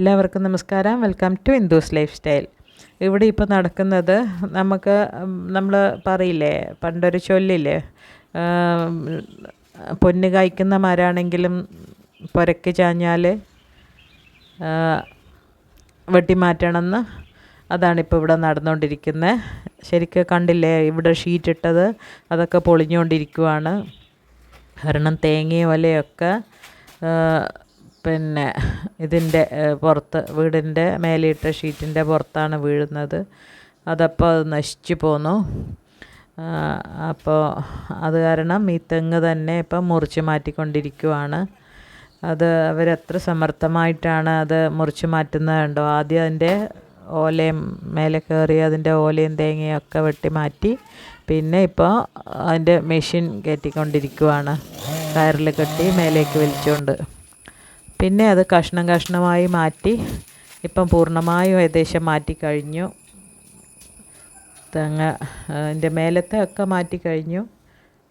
എല്ലാവർക്കും നമസ്കാരം. Welcome to Indu's lifestyle ഇവിടെ ഇപ്പോൾ നടക്കുന്നത് നമുക്ക് നമ്മൾ പറയില്ലേ പണ്ടൊരു ചൊല്ലില്ലേ പൊന്ന് കായ്ക്കുന്ന മരാണെങ്കിലും പുരക്ക് ചാഞ്ഞാൽ വെട്ടിമാറ്റണമെന്ന് അതാണിപ്പോൾ ഇവിടെ നടന്നുകൊണ്ടിരിക്കുന്നത് ശരിക്കും കണ്ടില്ലേ ഇവിടെ ഷീറ്റിട്ടത് അതൊക്കെ പൊളിഞ്ഞുകൊണ്ടിരിക്കുവാണ്. കാരണം തേങ്ങയും വലയൊക്കെ ആ, പിന്നെ ഇതിന്റെ പുറത്ത് വീടിന്റെ മേലിട്ട ഷീറ്റിന്റെ പുറത്താണ് വീഴുന്നത്. അതപ്പോൾ അത് നശിച്ചു പോന്നു. അപ്പോൾ അത് കാരണം ഈ തെങ്ങ് തന്നെ ഇപ്പം മുറിച്ച് മാറ്റിക്കൊണ്ടിരിക്കുവാണ്. അത് അവരെത്ര സമർത്ഥമായിട്ടാണ് അത് മുറിച്ച് മാറ്റുന്നത് കണ്ടോ? ആദ്യം അതിന്റെ ഓലയും മേലെ കയറി അതിന്റെ ഓലയും തേങ്ങയും ഒക്കെ വെട്ടി മാറ്റി പിന്നെ ഇപ്പോൾ അതിന്റെ മെഷീൻ കയറ്റിക്കൊണ്ടിരിക്കുവാണ്. കയറിൽ കെട്ടി മേലേക്ക് വലിച്ചുകൊണ്ട് പിന്നെ അത് കഷ്ണം കഷ്ണമായി മാറ്റി ഇപ്പം പൂർണമായും ഏകദേശം മാറ്റി കഴിഞ്ഞു. തെങ്ങ് അതിന്റെ മേലത്തെ ഒക്കെ മാറ്റി കഴിഞ്ഞു.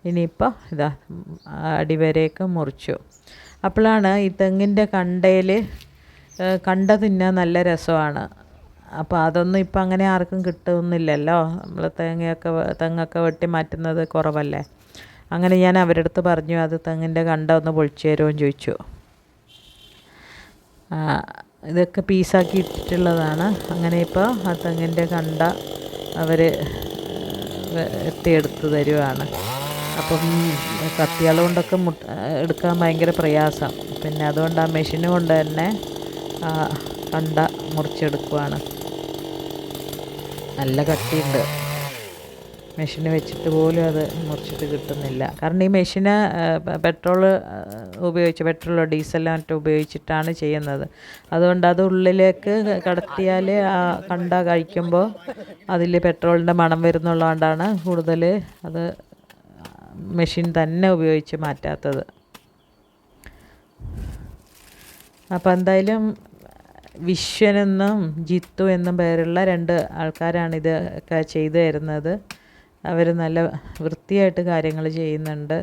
ഇനിയിപ്പോൾ ഇതാ അടിവരെയൊക്കെ മുറിച്ചു. അപ്പോഴാണ് ഈ തെങ്ങിന്റെ കണ്ടയിൽ കണ്ട തിന്നാൻ നല്ല രസമാണ്. അപ്പോൾ അതൊന്നും ഇപ്പം അങ്ങനെ ആർക്കും കിട്ടുന്നില്ലല്ലോ. നമ്മൾ തേങ്ങയൊക്കെ തെങ്ങൊക്കെ വെട്ടി മാറ്റുന്നത് കുറവല്ലേ. അങ്ങനെ ഞാൻ അവരുടെ അടുത്ത് പറഞ്ഞു അത് തെങ്ങിന്റെ കണ്ട ഒന്ന് പൊളിച്ചു തരുമോ? ചോദിച്ചു. ഇതൊക്കെ പീസാക്കി ഇട്ടിട്ടുള്ളതാണ്. അങ്ങനെ ഇപ്പോൾ ആ തെങ്ങിന്റെ കണ്ട അവർ എത്തിയെടുത്ത് തരുവാണ്. അപ്പം കത്തിയാൾ കൊണ്ടൊക്കെ മുട്ട എടുക്കാൻ ഭയങ്കര പ്രയാസം. പിന്നെ അതുകൊണ്ട് ആ മെഷീൻ കൊണ്ട് തന്നെ കണ്ട മുറിച്ചെടുക്കുവാണ്. നല്ല കട്ടിയുണ്ട്. മെഷീന് വെച്ചിട്ട് പോലും അത് മുറിച്ചിട്ട് കിട്ടുന്നില്ല. കാരണം ഈ മെഷീന് പെട്രോൾ ഉപയോഗിച്ച് പെട്രോളോ ഡീസലോ മറ്റോ ഉപയോഗിച്ചിട്ടാണ് ചെയ്യുന്നത്. അതുകൊണ്ട് അത് ഉള്ളിലേക്ക് കടത്തിയാൽ ആ കണ്ട കഴിക്കുമ്പോൾ അതിൽ പെട്രോളിന്റെ മണം വരുന്നുള്ളതുകൊണ്ടാണ് കൂടുതൽ അത് മെഷീൻ തന്നെ ഉപയോഗിച്ച് മാറ്റാത്തത്. അപ്പോൾ എന്തായാലും വിശ്വനെന്നും ജിത്തു എന്നും പേരുള്ള രണ്ട് ആൾക്കാരാണിത് ഒക്കെ ചെയ്തു തരുന്നത്. അവർ നല്ല വൃത്തിയായിട്ട് കാര്യങ്ങൾ ചെയ്യുന്നുണ്ട്.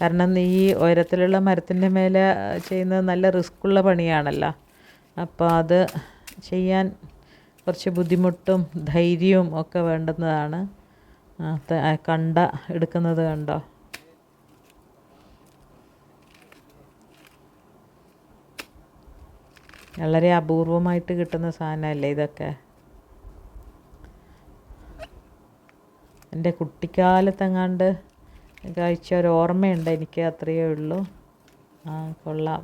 കാരണം ഈ ഉയരത്തിലുള്ള മരത്തിന്റെ മേലെ ചെയ്യുന്നത് നല്ല റിസ്ക്കുള്ള പണിയാണല്ലോ. അപ്പോൾ അത് ചെയ്യാൻ കുറച്ച് ബുദ്ധിമുട്ടും ധൈര്യവും ഒക്കെ വേണ്ടുന്നതാണ്. കണ്ട എടുക്കുന്നത് കണ്ടോ? വളരെ അപൂർവമായിട്ട് കിട്ടുന്ന സാധനമല്ലേ ഇതൊക്കെ? എന്റെ കുട്ടിക്കാലത്തെങ്ങാണ്ട് കഴിച്ച ഒരു ഓർമ്മയുണ്ട് എനിക്ക് അത്രയേ ഉള്ളൂ. ആ കൊള്ളാം.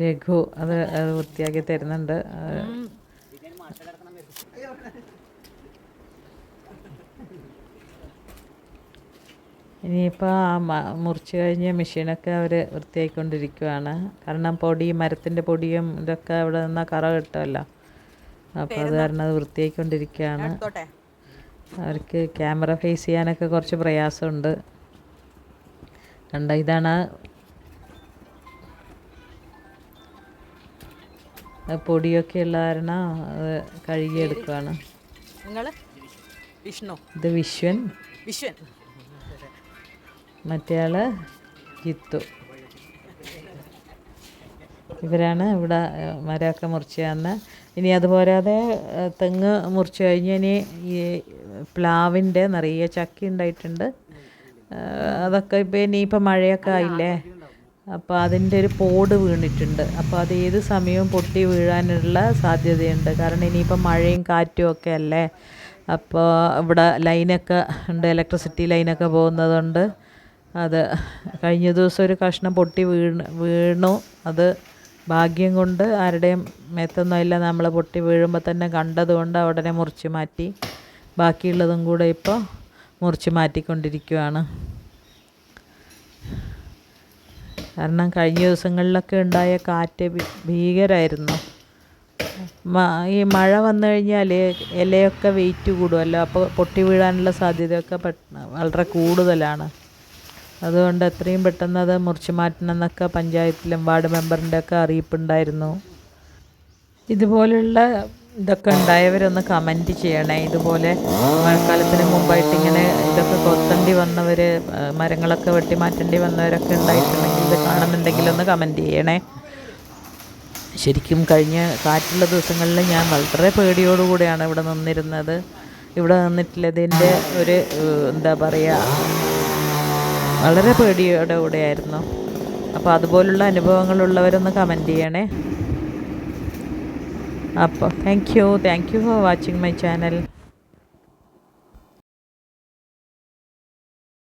രഘു അത് വൃത്തിയാക്കി തരുന്നുണ്ട്. ഇനിയിപ്പോൾ ആ മുറിച്ച് കഴിഞ്ഞ മെഷീനൊക്കെ അവർ വൃത്തിയാക്കിക്കൊണ്ടിരിക്കുവാണ് കാരണം പൊടി മരത്തിന്റെ പൊടിയും ഇതൊക്കെ അവിടെ നിന്നാൽ കറ കിട്ടുമല്ലോ അപ്പോൾ അത് കാരണം അത് വൃത്തിയാക്കിക്കൊണ്ടിരിക്കുകയാണ് അവർക്ക് ക്യാമറ ഫേസ് ചെയ്യാനൊക്കെ കുറച്ച് പ്രയാസമുണ്ട്. കണ്ട ഇതാണ് പൊടിയൊക്കെ ഉള്ള കാരണം അത് കഴുകിയെടുക്കുകയാണ് ഇത് വിശ്വൻ. വിശ്വൻ. മറ്റേ ആൾ ജിത്തു. ഇവരാണ് ഇവിടെ മരമൊക്കെ മുറിച്ച് തന്ന. ഇനി അതുപോരാതെ തെങ്ങ് മുറിച്ച് കഴിഞ്ഞ് ഇനി ഈ പ്ലാവിന്റെ നിറയെ ചക്ക ഉണ്ടായിട്ടുണ്ട്. അതൊക്കെ ഇപ്പോൾ ഇനിയിപ്പോൾ മഴയൊക്കെ ആയില്ലേ? അപ്പോൾ അതിന്റെ ഒരു പോട് വീണിട്ടുണ്ട്. അപ്പോൾ അത് ഏത് സമയവും പൊട്ടി വീഴാനുള്ള സാധ്യതയുണ്ട്. കാരണം ഇനിയിപ്പോൾ മഴയും കാറ്റും ഒക്കെ അല്ലേ? അപ്പോൾ ഇവിടെ ലൈനൊക്കെ ഉണ്ട് ഇലക്ട്രിസിറ്റി ലൈനൊക്കെ പോകുന്നതുകൊണ്ട് അത് കഴിഞ്ഞ ദിവസം ഒരു കഷ്ണം പൊട്ടി വീണ് വീണു. അത് ഭാഗ്യം കൊണ്ട് ആരുടെയും മേത്തൊന്നുമില്ല നമ്മൾ പൊട്ടി വീഴുമ്പോൾ തന്നെ കണ്ടതുകൊണ്ട് ഉടനെ മുറിച്ച് മാറ്റി. ബാക്കിയുള്ളതും കൂടെ ഇപ്പോൾ മുറിച്ച് മാറ്റിക്കൊണ്ടിരിക്കുകയാണ് കാരണം കഴിഞ്ഞ ദിവസങ്ങളിലൊക്കെ ഉണ്ടായ കാറ്റ് ഭീകരമായിരുന്നു ഈ മഴ വന്നു കഴിഞ്ഞാൽ ഇലയൊക്കെ വെയിറ്റ് കൂടുമല്ലോ അപ്പോൾ പൊട്ടി വീഴാനുള്ള സാധ്യതയൊക്കെ വളരെ കൂടുതലാണ്. അതുകൊണ്ട് എത്രയും പെട്ടെന്ന് അത് മുറിച്ച് മാറ്റണം എന്നൊക്കെ പഞ്ചായത്തിലും വാർഡ് മെമ്പറിന്റെ ഒക്കെ അറിയിപ്പുണ്ടായിരുന്നു. ഇതുപോലുള്ള ഇതൊക്കെ ഉണ്ടായവരൊന്ന് കമന്റ് ചെയ്യണേ. ഇതുപോലെ മഴക്കാലത്തിന് മുമ്പായിട്ട് ഇങ്ങനെ ഇതൊക്കെ കൊത്തേണ്ടി വന്നവർ മരങ്ങളൊക്കെ വെട്ടി മാറ്റേണ്ടി വന്നവരൊക്കെ ഉണ്ടായിട്ടുണ്ടെങ്കിൽ ഇത് കാണുന്നുണ്ടെങ്കിൽ ഒന്ന് കമന്റ് ചെയ്യണേ. ശരിക്കും കഴിഞ്ഞ കാറ്റുള്ള ദിവസങ്ങളിൽ ഞാൻ വളരെ പേടിയോടുകൂടിയാണ് ഇവിടെ നിന്നിരുന്നത്. ഇവിടെ നിന്നിട്ടുള്ളതിന്റെ ഒരു എന്താ പറയുക വളരെ പേടിയോടെ കൂടെയായിരുന്നു. അപ്പോൾ അതുപോലുള്ള അനുഭവങ്ങളുള്ളവരൊന്ന് കമന്റ് ചെയ്യണേ. അപ്പോൾ thank you thank you for watching my channel